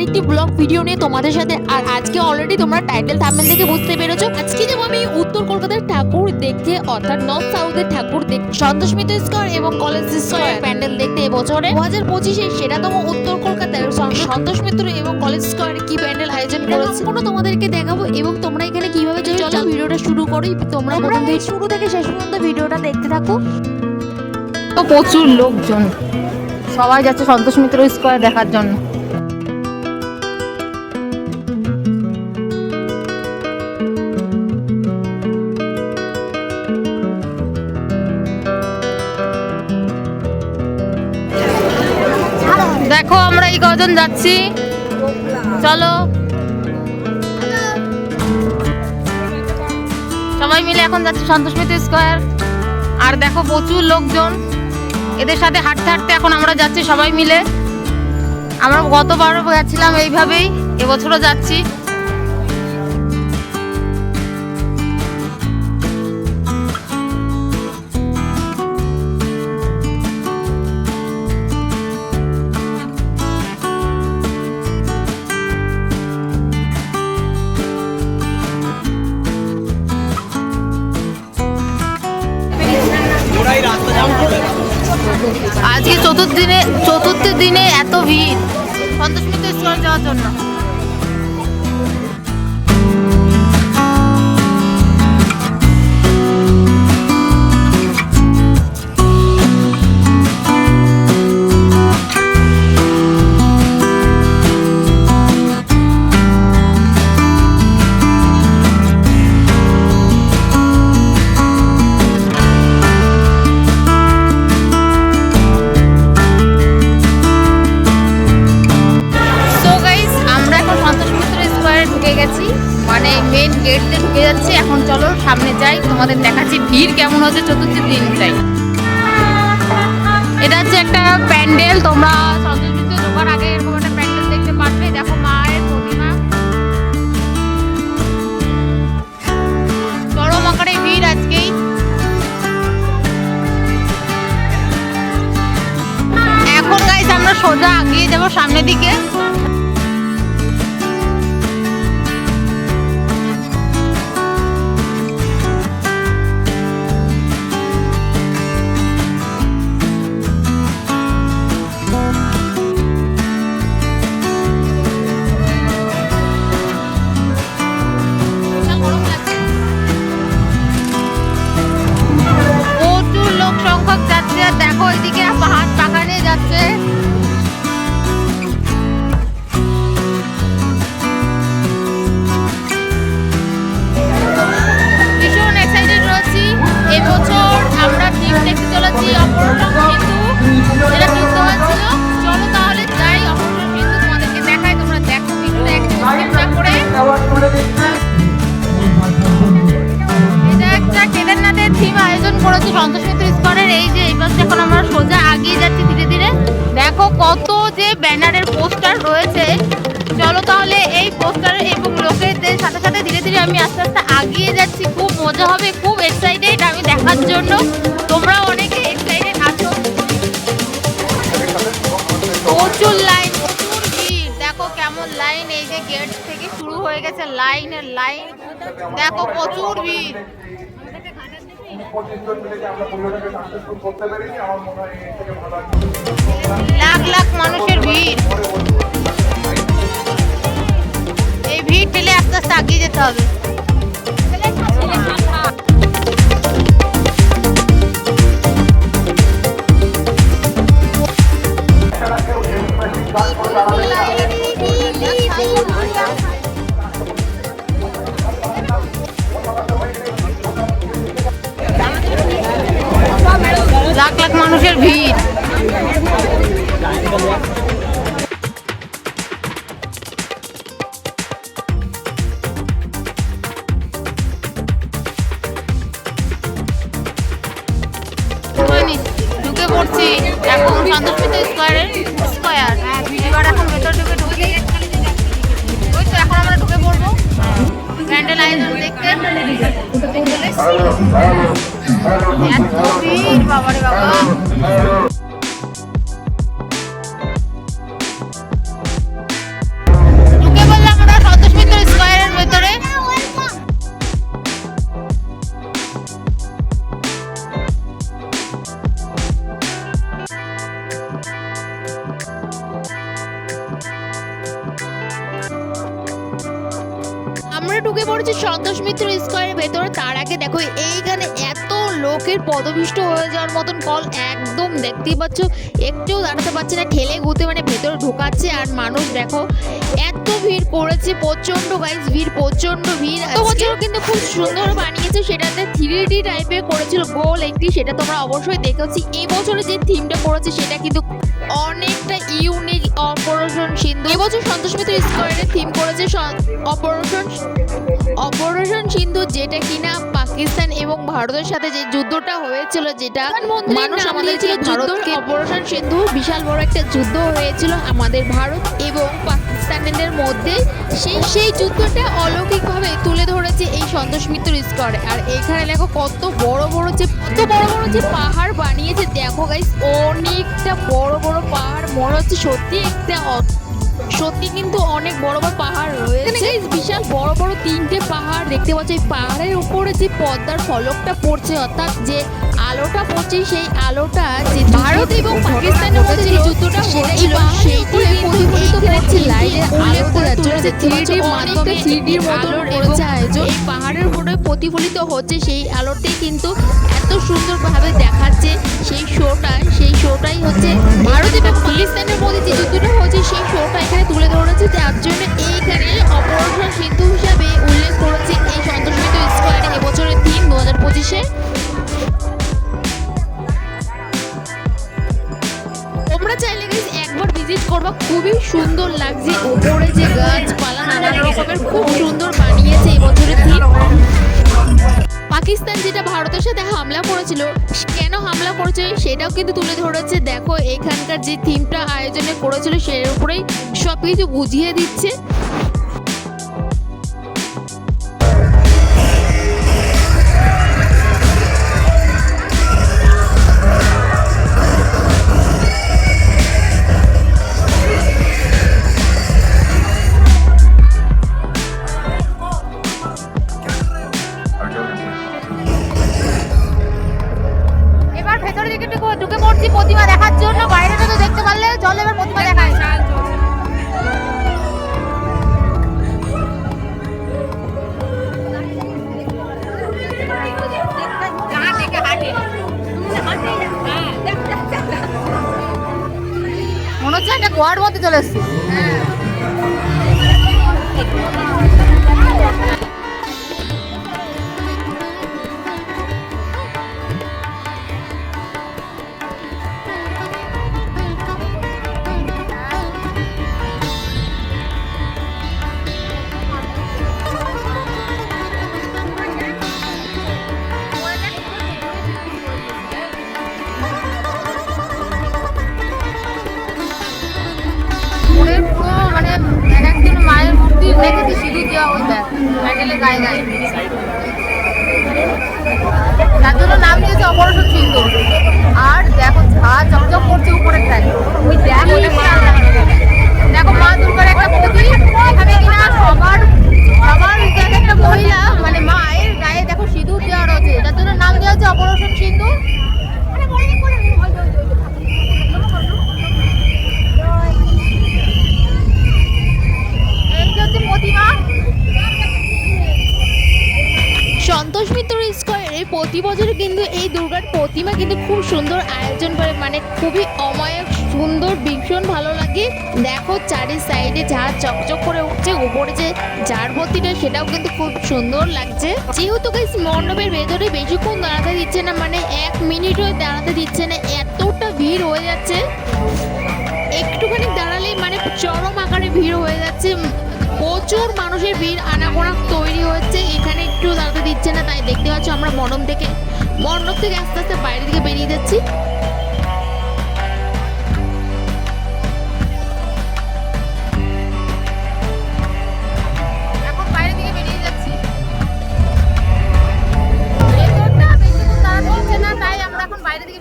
আরেকটি blog video নিয়ে তোমাদের সাথে। আর আজকে অলরেডি তোমরা টাইটেল থাম্বনেল দেখে বুঝতে পেরেছ। আজকে যাব আমি উত্তর কলকাতার ঠাকুর দেখতে অর্থাৎ নর্থ সাউথের ঠাকুর দেখতে। সন্তোষ মিত্র স্কোয়ার এবং কলেজ স্কোয়ার প্যান্ডেল দেখতে এবছরে দু হাজার পঁচিশে সেরাতম উত্তর কলকাতার সন- সন্তোষ মিত্র এবং কলেজ স্কোয়ারে কি প্যান্ডেল আয়োজন করেছে। কোনো তোমাদেরকে দেখাবো এবং তোমরা এখানে কীভাবে যাবে চলো। ভিডিওটা শুরু করো। তোমরা প্রথম থেকে শুরু থেকে শেষ পর্যন্ত ভিডিওটা দেখতে থাকো। তো প্রচুর লোকজন। সবাই যাচ্ছে সন্তোষ মিত্র স্কোয়ার দেখার জন্য। কজন যাচ্ছি। চলো। সবাই মিলে এখন যাচ্ছি সন্তোষ মিত্র স্কোয়ার। আর দেখো প্রচুর লোকজন। এদের সাথে হাঁটতে হাঁটতে এখন আমরা যাচ্ছি সবাই মিলে। আমরা গতবারও গেছিলাম এইভাবেই, এবছরও যাচ্ছি। সন্তোষ মিত্র স্কোয়ার যাওয়ার জন্য দিয়ে ঢুকে যাচ্ছি। এখন চলো সামনে যাই। তোমাদের দেখাচ্ছি ভিড় কেমন হচ্ছে চতুর্থ দিন যাই এটা হচ্ছে একটা প্যান্ডেল। তোমরা আগে একটা প্যান্ডেল দেখতে পারবে। মায়ের আকারে ভিড় আজকেই। সোজা আগিয়ে যাব সামনের দিকে। আমি আস্তে আস্তে আগিয়ে যাচ্ছি। খুব মজা হবে, খুব এক্সাইটেড আমি দেখার জন্য। তোমরা অনেকে এক্সাইটেড আছো। প্রচুর লাইন প্রচুর ভিড়। দেখো কেমন লাইন এই যে গেট থেকে শুরু হয়ে গেছে লাইনের লাইন দেখো প্রচুর ভিড়। লাখ লাখ মানুষের যে ভিড় পেলে আস্তে আস্তে আগিয়ে যেতে হবে লাখ লাখ মানুষের ভিড় পাচ্ছ একটু দাঁড়াতে পারছে না ঠেলে গুতে মানে ভেতরে ঢোকাচ্ছে আর মানুষ দেখো এত ভিড় করেছে প্রচণ্ড গাইজ ভিড় প্রচণ্ড ভিড়। বছর কিন্তু খুব সুন্দর বানিয়েছে সেটাতে থ্রি ডি টাইপের করেছিল গোল একটি সেটা তোমরা অবশ্যই দেখেছি এই বছরে যে থিমটা করেছে সেটা কিন্তু অনেকটা ইউনিক অপারেশন সিন্ধু। এবছর সন্তোষ মিত্র স্কোয়ারের থিম করেছে অপারেশন অপারেশন সিন্ধু যেটা কিনা পাকিস্তান এবং ভারতের সাথে যে যুদ্ধটা হয়েছিল যেটা মানুষ আমাদের ছিল যুদ্ধ অপারেশন সিন্ধু বিশাল বড় একটা যুদ্ধ হয়েছিল আমাদের ভারত এবং পাকিস্তানের মধ্যে সেই সেই যুদ্ধটা অলৌকিকভাবে তুলে ধরেছে এই সন্তোষ মিত্র স্কোয়ারে আর এখানে দেখো কত বড় বড় যে, কত বড় বড় যে পাহাড় বানিয়েছে। দেখো গাইস অনেকটা বড় বড় পাহাড়, মনে হচ্ছে সত্যি একটা সত্যি কিন্তু অনেক বড় বড় পাহাড় রয়েছে। বিশাল বড় বড় তিনটে পাহাড় দেখতে পাচ্ছ। এই পাহাড়ের উপরে যে পদ্মার ফলকটা পড়ছে, অর্থাৎ যে আলোটা পড়ছে সেই আলোটা যে ভারত এবং পাকিস্তানের মধ্যে যে যুদ্ধটা হয়েছিল সেইটি প্রতিফলিত করছে লাইটের উল্লেখ করে চলেছে থ্রি মাধ্যমে থ্রি ডির মতন করেছে আয়োজন এই পাহাড়ের উপরে প্রতিফলিত হচ্ছে সেই আলোটাই কিন্তু এত সুন্দরভাবে দেখাচ্ছে সেই শোটা সেই শোটাই হচ্ছে ভারত এবং পাকিস্তানের মধ্যে যে যুদ্ধটা হয়েছে সেই শোটা এখানে তুলে ধরেছে যার জন্য এইখানে অপারেশন সিন্ধু হিসাবে উল্লেখ করেছে এই সন্তোষ স্কোয়ারে এবছরের থিম দু হাজার পঁচিশে। তোমরা চাইলে একবার ভিজিট করবা। খুবই সুন্দর লাগছে। উপরে যে গাছপালা নানা রকমের খুব সুন্দর বানিয়েছে এবছরের থিম পাকিস্তান যেটা ভারতের সাথে হামলা করেছিল, কেন হামলা করেছে সেটাও কিন্তু তুলে ধরেছে। দেখো, এখানকার যে থিমটা আয়োজনে করেছিল, সের উপরেই সব কিছু বুঝিয়ে দিচ্ছে। চল এবার প্রতিমা দেখায় মনে হচ্ছে একটা গোয়ার মধ্যে চলে এসছি। দেখেছি সিঁদুর দেওয়া ওই দেখ প্যান্ডেলের গায়ে গায়ে। তার জন্য নাম দিয়েছে অপারেশন সিন্দুর। আর দেখো, ঝা চকচক করছে উপরের টাই ওই দেখো দেখো, মা দুর্গার একটা প্রতীক এখানে কিনা সবার সবার এক একটা মহিলা মানে মায়ের গায়ে দেখো সিঁদুর দেওয়া রয়েছে। যার জন্য নাম দেওয়া হচ্ছে অপারেশন সিন্দুর এই যে হচ্ছে প্রতিমা সন্তোষ মিত্র স্কোয়ারে প্রতি বছর কিন্তু এই দুর্গার প্রতিমা কিন্তু খুব সুন্দর আয়োজন করে। মানে খুবই অমায়ক, সুন্দর, ভীষণ ভালো লাগে। দেখো চারি সাইডে যা চকচক করে উঠছে, উপরে যে ঝাড়বতিটা সেটাও কিন্তু খুব সুন্দর লাগছে। যেহেতু গাইস মণ্ডপের ভেতরে বেশিক্ষণ দাঁড়াতে দিচ্ছে না মানে এক মিনিটও দাঁড়াতে দিচ্ছে না, এতটা ভিড় হয়ে যাচ্ছে। একটুখানি দাঁড়ালেই মানে চরম আকারে ভিড় হয়ে যাচ্ছে। প্রচুর মানুষের ভিড় আনাগোনা দিচ্ছে না, তাই দেখতে পাচ্ছ আমরা মণ্ডপ থেকে মণ্ডপ থেকে আস্তে আস্তে বাইরের দিকে বেরিয়ে যাচ্ছি। এখন বাইরে দিকে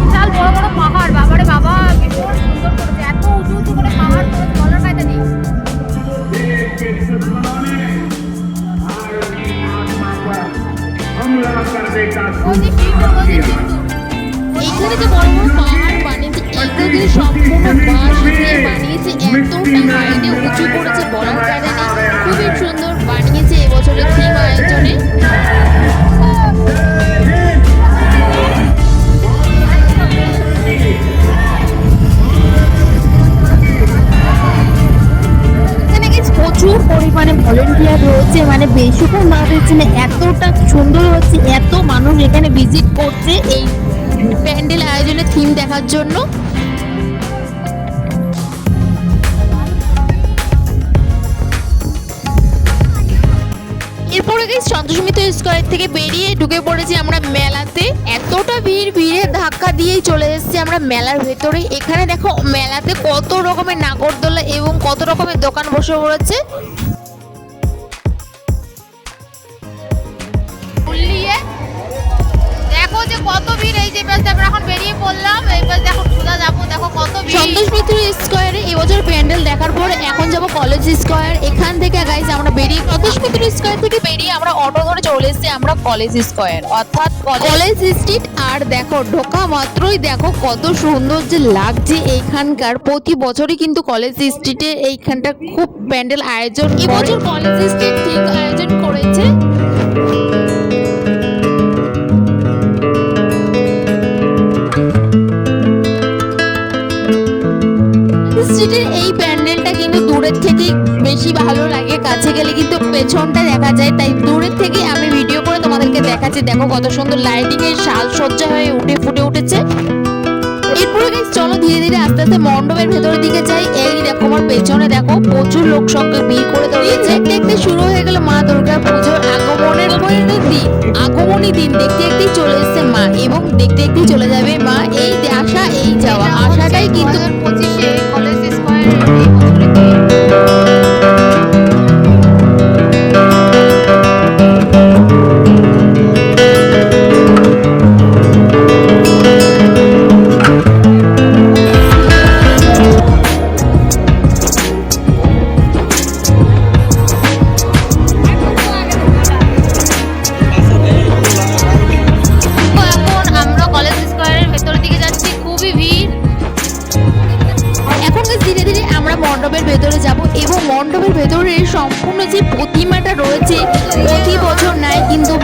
বিশাল বড় বড় পাহাড়, বাবারে বাবা ভীষণ সুন্দর করেছে। এত উঁচু উঁচু করে পাহাড় করেছে বলার কায়দা নেই এইখানে যে বড় বড় পাহাড় বানিয়েছে এইগুলো দিয়ে সম্পূর্ণ বাঁশ দিয়ে বানিয়েছে, এতটা হাইটে উঁচু করেছে বলার কারণে খুবই সুন্দর এবছরের থিম আয়োজনে। প্রচুর পরিমাণে ভলেন্টিয়ার রয়েছে মানে বেশিক্ষণ না দিচ্ছে না এতটা সুন্দর হচ্ছে, এত মানুষ এখানে ভিজিট করছে এই প্যান্ডেল আয়োজনের থিম দেখার জন্য। গেছি সন্তোষ স্কোয়ার থেকে বেরিয়ে ঢুকে পড়েছি আমরা মেলাতে। এতটা ভিড়, ভিড়ে ধাক্কা দিয়েই চলে এসেছি আমরা মেলার ভেতরে। এখানে দেখো মেলাতে কত রকমের নাগরদোলা এবং কত রকমের দোকান বসে পড়েছে। উল্লিয়ে দেখো যে কত ভিড় এই যে পাশে আমরা এখন বেরিয়ে পড়লাম এই পাশে এখন সোজা যাব দেখো কত ভিড়। সন্তোষ মিত্র স্কোয়ারে এবছর প্যান্ডেল দেখার পর এখন যাব কলেজ স্কোয়ার এখান থেকে গাইজ আমরা বেরিয়ে সন্তোষ মিত্র স্কোয়ার থেকে বেরিয়ে আমরা অটো ধরে চলে এসেছি আমরা কলেজ স্কোয়ার অর্থাৎ কলেজ স্ট্রিট আর দেখো ঢোকা মাত্রই দেখো কত সুন্দর যে লাগছে এইখানকার প্রতি বছরই কিন্তু কলেজ স্ট্রিটে এইখানটা খুব প্যান্ডেল আয়োজন এবছর কলেজ স্ট্রিট ঠিক স্ট্রিটের এই প্যান্ডেলটা কিন্তু দূরের থেকেই বেশি ভালো লাগে, কাছে গেলে কিন্তু পেছনটা দেখা যায়। তাই দূরের থেকে আমি ভিডিও করে তোমাদেরকে দেখাচ্ছি। দেখো কত সুন্দর লাইটিং এর সাজসজ্জা হয়ে উঠে, ফুটে উঠেছে। এরপরে চলো ধীরে ধীরে আস্তে আস্তে মণ্ডপের ভেতরের দিকে যাই। এই দেখো আমার পেছনে দেখো, প্রচুর লোক সংখ্যা ভিড় করে দাঁড়িয়েছে দেখতে শুরু হয়ে গেল মা দুর্গার পুজোর আগমনের দিন। আগমনী দিন, দেখতে দেখতেই চলে এসেছে মা এবং দেখতে দেখতেই চলে যাবে মা। এই আসা এই যাওয়া, আশাটাই কিন্তু পঁচিশে মণ্ডপের ভেতরে যাব এবং মণ্ডপের ভেতরে সম্পূর্ণ যে প্রতিমাটা রয়েছে প্রতি বছর নাই কিন্তু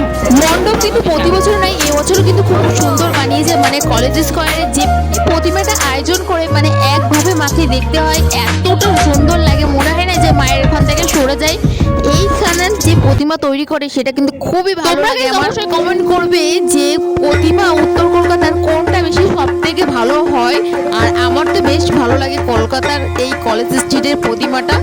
মণ্ডপ কিন্তু প্রতি বছর নাই এবছরও কিন্তু খুব সুন্দর বানিয়েছে মানে কলেজ স্কোয়ারে যে প্রতিমাটা আয়োজন করে মানে একভাবে মাকে দেখতে হয় এতটা সুন্দর লাগে মনে হয় না যে মায়ের এখান থেকে সরে যায়। এইখানে যে প্রতিমা তৈরি করে সেটা কিন্তু খুবই ভালো লাগে। আমার কমেন্ট করবে যে প্রতিমা উত্তর কলকাতার কোনটা বেশি সব থেকে ভালো হয়। আর আমার তো বেশ ভালো লাগে কলকাতার এই কলেজ স্ট্রিটের প্রতিমাটা।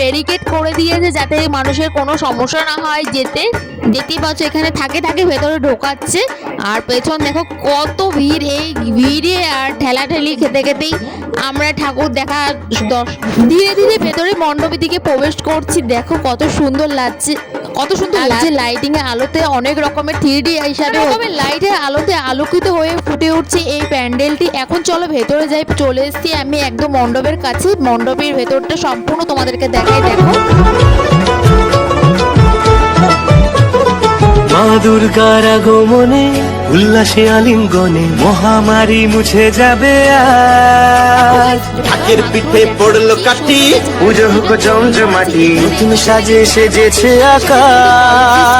ব্যারিকেড করে দিয়েছে যাতে মানুষের কোনো সমস্যা না হয় যেতে। দেখতেই পাচ্ছ, এখানে থাকে থাকে ভেতরে ঢোকাচ্ছে। আর পেছন দেখো কত ভিড়, এই ভিড়ে আর ঠেলাঠেলি খেতে খেতেই আমরা ঠাকুর দেখা দশ ধীরে ধীরে ভেতরে মণ্ডপের দিকে প্রবেশ করছি। দেখো কত সুন্দর লাগছে কত সুন্দর লাগছে লাইটিং এর আলোতে। অনেক রকমের থ্রি ডি হিসাবে রকমের লাইটের আলোতে আলোকিত হয়ে ফুটে উঠছে এই প্যান্ডেলটি। এখন চলো ভেতরে যাই চলে এসেছি আমি একদম মণ্ডপের কাছে। মণ্ডপের ভেতরটা সম্পূর্ণ তোমাদেরকে দেখাই দেখো। মা দুর্গার আগমনে উল্লাসে আলিঙ্গনে মহামারী মুছে যাবে ঢাকের পিঠে পড়ল কাটি পুজো হোক জমজমাটি তুমি সাজে সেজেছে আকাশ।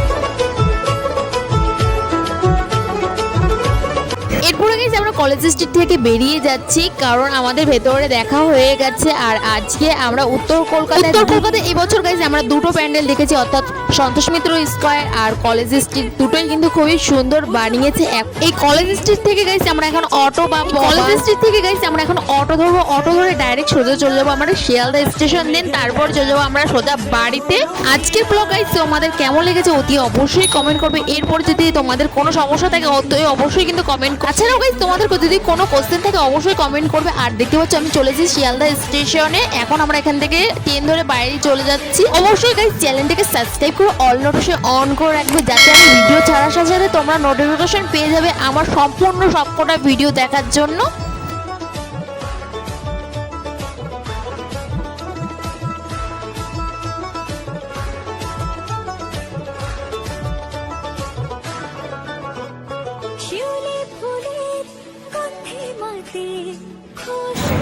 আমরা কলেজ স্ট্রিট থেকে বেরিয়ে যাচ্ছি কারণ আমাদের ভেতরে দেখা হয়ে গেছে। আর আজকে আমরা উত্তর কলকাতায় উত্তর কলকাতায় এবছর গাইছে আমরা দুটো প্যান্ডেল দেখেছি অর্থাৎ সন্তোষ মিত্র স্কোয়ার আর কলেজ স্ট্রিট দুটোই কিন্তু খুবই সুন্দর বানিয়েছে। এই কলেজ স্ট্রিট থেকে গাইছে আমরা এখন অটো বা কলেজ স্ট্রিট থেকে গাইছে আমরা এখন অটো ধরবো অটো ধরে ডাইরেক্ট সোজা চলে যাব আমরা শিয়ালদা স্টেশন দেন তারপর চলে যাব আমরা সোজা বাড়িতে। আজকের ব্লগ গাইছে তোমাদের কেমন লেগেছে অতি অবশ্যই কমেন্ট করবে। এরপর যদি তোমাদের কোনো সমস্যা থাকে অতি অবশ্যই কিন্তু কমেন্ট তাছাড়াও গাইজ তোমাদের যদি কোনো কোশ্চেন থাকে, অবশ্যই কমেন্ট করবে। আর দেখতে পাচ্ছ, আমি চলেছি শিয়ালদা স্টেশনে এখন আমরা এখান থেকে ট্রেন ধরে বাইরে চলে যাচ্ছি। অবশ্যই গাইজ চ্যানেলটাকে সাবস্ক্রাইব করে অল নোটিফিকেশন অন করে রাখবে, যাতে আমি ভিডিও ছাড়ার সাথে সাথে তোমরা নোটিফিকেশন পেয়ে যাবে আমার সম্পূর্ণ সবকটা ভিডিও দেখার জন্য।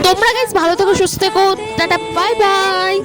তোমরা গাইজ ভালো থেকো সুস্থ থেকো টাটা বাই বাই